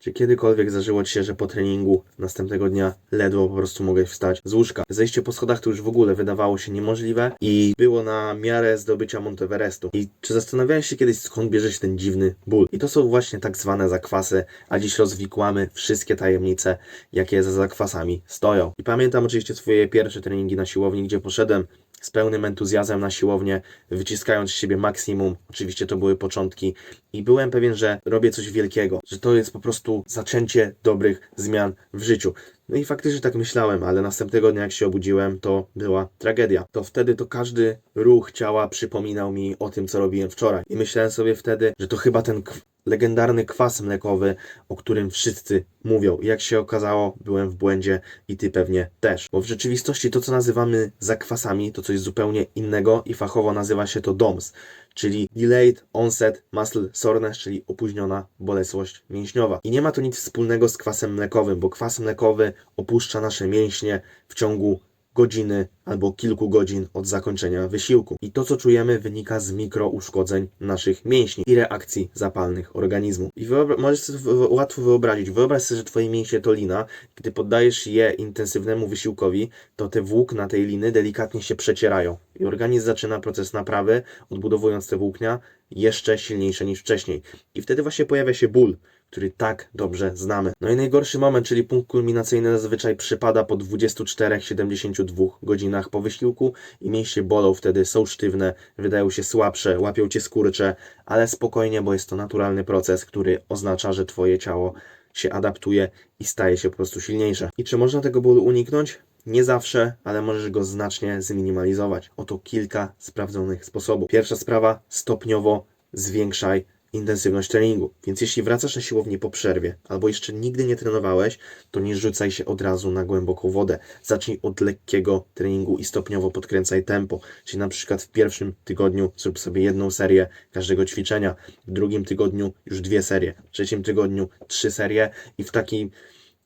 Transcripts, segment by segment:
Czy kiedykolwiek zdarzyło Ci się, że po treningu następnego dnia ledwo po prostu mogłeś wstać z łóżka? Zejście po schodach to już w ogóle wydawało się niemożliwe i było na miarę zdobycia Monteverestu. I czy zastanawiałeś się kiedyś skąd bierze się ten dziwny ból? I to są właśnie tak zwane zakwasy, a dziś rozwikłamy wszystkie tajemnice, jakie za zakwasami stoją. I pamiętam oczywiście swoje pierwsze treningi na siłowni, gdzie poszedłem z pełnym entuzjazmem na siłownię, wyciskając z siebie maksimum. Oczywiście to były początki i byłem pewien, że robię coś wielkiego, że to jest po prostu zaczęcie dobrych zmian w życiu. No i faktycznie tak myślałem, ale następnego dnia jak się obudziłem, to była tragedia. To wtedy to każdy ruch ciała przypominał mi o tym, co robiłem wczoraj. I myślałem sobie wtedy, że to chyba ten legendarny kwas mlekowy, o którym wszyscy mówią. Jak się okazało, byłem w błędzie i ty pewnie też. Bo w rzeczywistości to, co nazywamy zakwasami, to coś zupełnie innego i fachowo nazywa się to DOMS, czyli Delayed Onset Muscle Soreness, czyli opóźniona bolesność mięśniowa. I nie ma to nic wspólnego z kwasem mlekowym, bo kwas mlekowy opuszcza nasze mięśnie w ciągu godziny albo kilku godzin od zakończenia wysiłku. I to, co czujemy, wynika z mikrouszkodzeń naszych mięśni i reakcji zapalnych organizmu. I możesz sobie łatwo wyobrazić, wyobraź sobie, że twoje mięśnie to lina. Gdy poddajesz je intensywnemu wysiłkowi, to te włókna tej liny delikatnie się przecierają. I organizm zaczyna proces naprawy, odbudowując te włóknia jeszcze silniejsze niż wcześniej. I wtedy właśnie pojawia się ból, który tak dobrze znamy. No i najgorszy moment, czyli punkt kulminacyjny zazwyczaj przypada po 24-72 godzinach po wysiłku i mięśnie bolą wtedy, są sztywne, wydają się słabsze, łapią cię skurcze, ale spokojnie, bo jest to naturalny proces, który oznacza, że twoje ciało się adaptuje i staje się po prostu silniejsze. I czy można tego bólu uniknąć? Nie zawsze, ale możesz go znacznie zminimalizować. Oto kilka sprawdzonych sposobów. Pierwsza sprawa, stopniowo zwiększaj intensywność treningu. Więc jeśli wracasz na siłownię po przerwie, albo jeszcze nigdy nie trenowałeś, to nie rzucaj się od razu na głęboką wodę. Zacznij od lekkiego treningu i stopniowo podkręcaj tempo. Czyli na przykład w pierwszym tygodniu zrób sobie jedną serię każdego ćwiczenia, w drugim tygodniu już dwie serie, w trzecim tygodniu trzy serie i w taki,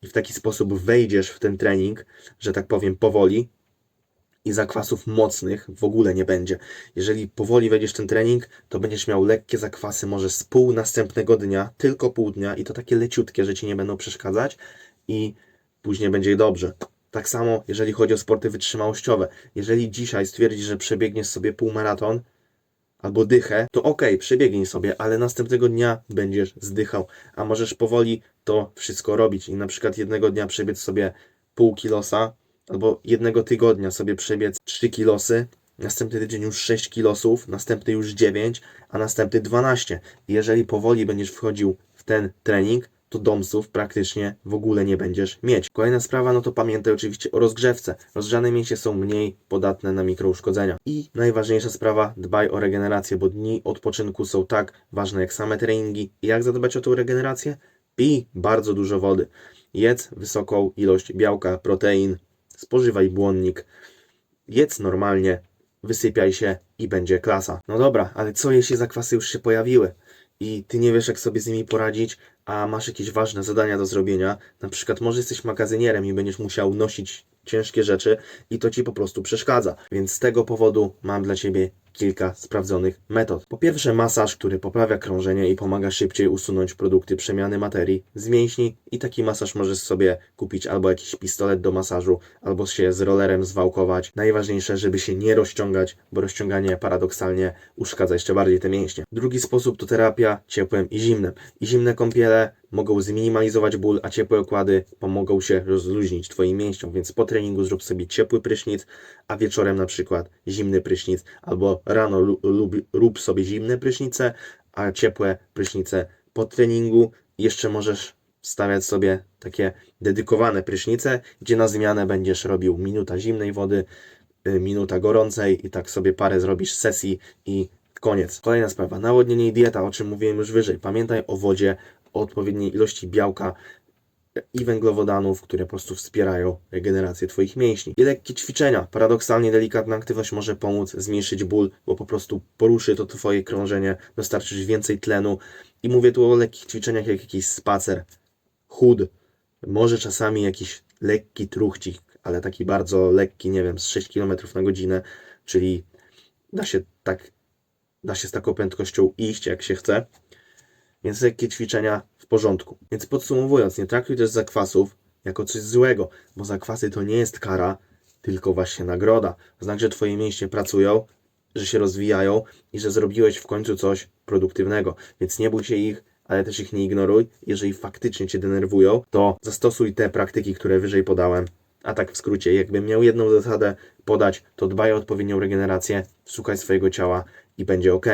i w taki sposób wejdziesz w ten trening, że tak powiem, powoli, i zakwasów mocnych w ogóle nie będzie. Jeżeli powoli wejdziesz w ten trening, to będziesz miał lekkie zakwasy może z pół następnego dnia, tylko pół dnia i to takie leciutkie, że ci nie będą przeszkadzać i później będzie dobrze. Tak samo, jeżeli chodzi o sporty wytrzymałościowe. Jeżeli dzisiaj stwierdzisz, że przebiegniesz sobie półmaraton albo dychę, to okej, przebiegnij sobie, ale następnego dnia będziesz zdychał, a możesz powoli to wszystko robić i na przykład jednego dnia przebiec sobie pół kilosa, albo jednego tygodnia sobie przebiec 3 kilosy, następny tydzień już 6 kilosów, następny już 9, a następny 12. I jeżeli powoli będziesz wchodził w ten trening, to domsów praktycznie w ogóle nie będziesz mieć. Kolejna sprawa, no to pamiętaj oczywiście o rozgrzewce. Rozgrzane mięśnie są mniej podatne na mikrouszkodzenia. I najważniejsza sprawa, dbaj o regenerację, bo dni odpoczynku są tak ważne jak same treningi. I jak zadbać o tą regenerację? Pij bardzo dużo wody. Jedz wysoką ilość białka, protein, spożywaj błonnik, jedz normalnie, wysypiaj się i będzie klasa. No dobra, ale co jeśli zakwasy już się pojawiły i ty nie wiesz jak sobie z nimi poradzić, a masz jakieś ważne zadania do zrobienia, na przykład może jesteś magazynierem i będziesz musiał nosić ciężkie rzeczy i to ci po prostu przeszkadza. Więc z tego powodu mam dla ciebie kilka sprawdzonych metod. Po pierwsze masaż, który poprawia krążenie i pomaga szybciej usunąć produkty przemiany materii z mięśni i taki masaż możesz sobie kupić albo jakiś pistolet do masażu, albo się z rollerem zwałkować. Najważniejsze, żeby się nie rozciągać, bo rozciąganie paradoksalnie uszkadza jeszcze bardziej te mięśnie. Drugi sposób to terapia ciepłem i zimnem. I zimne kąpiele mogą zminimalizować ból, a ciepłe okłady pomogą się rozluźnić Twoim mięśniom, więc po treningu zrób sobie ciepły prysznic, a wieczorem na przykład zimny prysznic, albo rano lu- lub, rób sobie zimne prysznice, a ciepłe prysznice po treningu. Jeszcze możesz stawiać sobie takie dedykowane prysznice, gdzie na zmianę będziesz robił minuta zimnej wody, y, minuta gorącej i tak sobie parę zrobisz sesji i koniec. Kolejna sprawa, nawodnienie i dieta, o czym mówiłem już wyżej. Pamiętaj o wodzie, o odpowiedniej ilości białka i węglowodanów, które po prostu wspierają regenerację Twoich mięśni. I lekkie ćwiczenia. Paradoksalnie delikatna aktywność może pomóc zmniejszyć ból, bo po prostu poruszy to Twoje krążenie, dostarczysz więcej tlenu. I mówię tu o lekkich ćwiczeniach, jak jakiś spacer, chód, może czasami jakiś lekki truchcik, ale taki bardzo lekki, nie wiem, z 6 km na godzinę, czyli da się tak, da się z taką prędkością iść, jak się chce. Więc lekkie ćwiczenia w porządku. Więc podsumowując, nie traktuj też zakwasów jako coś złego, bo zakwasy to nie jest kara, tylko właśnie nagroda. Znak, że twoje mięśnie pracują, że się rozwijają i że zrobiłeś w końcu coś produktywnego. Więc nie bój się ich, ale też ich nie ignoruj. Jeżeli faktycznie cię denerwują, to zastosuj te praktyki, które wyżej podałem. A tak w skrócie, jakbym miał jedną zasadę podać, to dbaj o odpowiednią regenerację, słuchaj swojego ciała i będzie ok.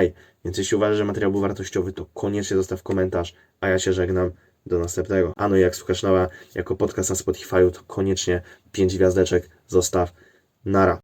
Więc jeśli uważasz, że materiał był wartościowy, to koniecznie zostaw komentarz, a ja się żegnam. Do następnego. A no i jak słuchasz Nowa jako podcast na Spotify'u, to koniecznie 5 gwiazdeczek zostaw. Nara.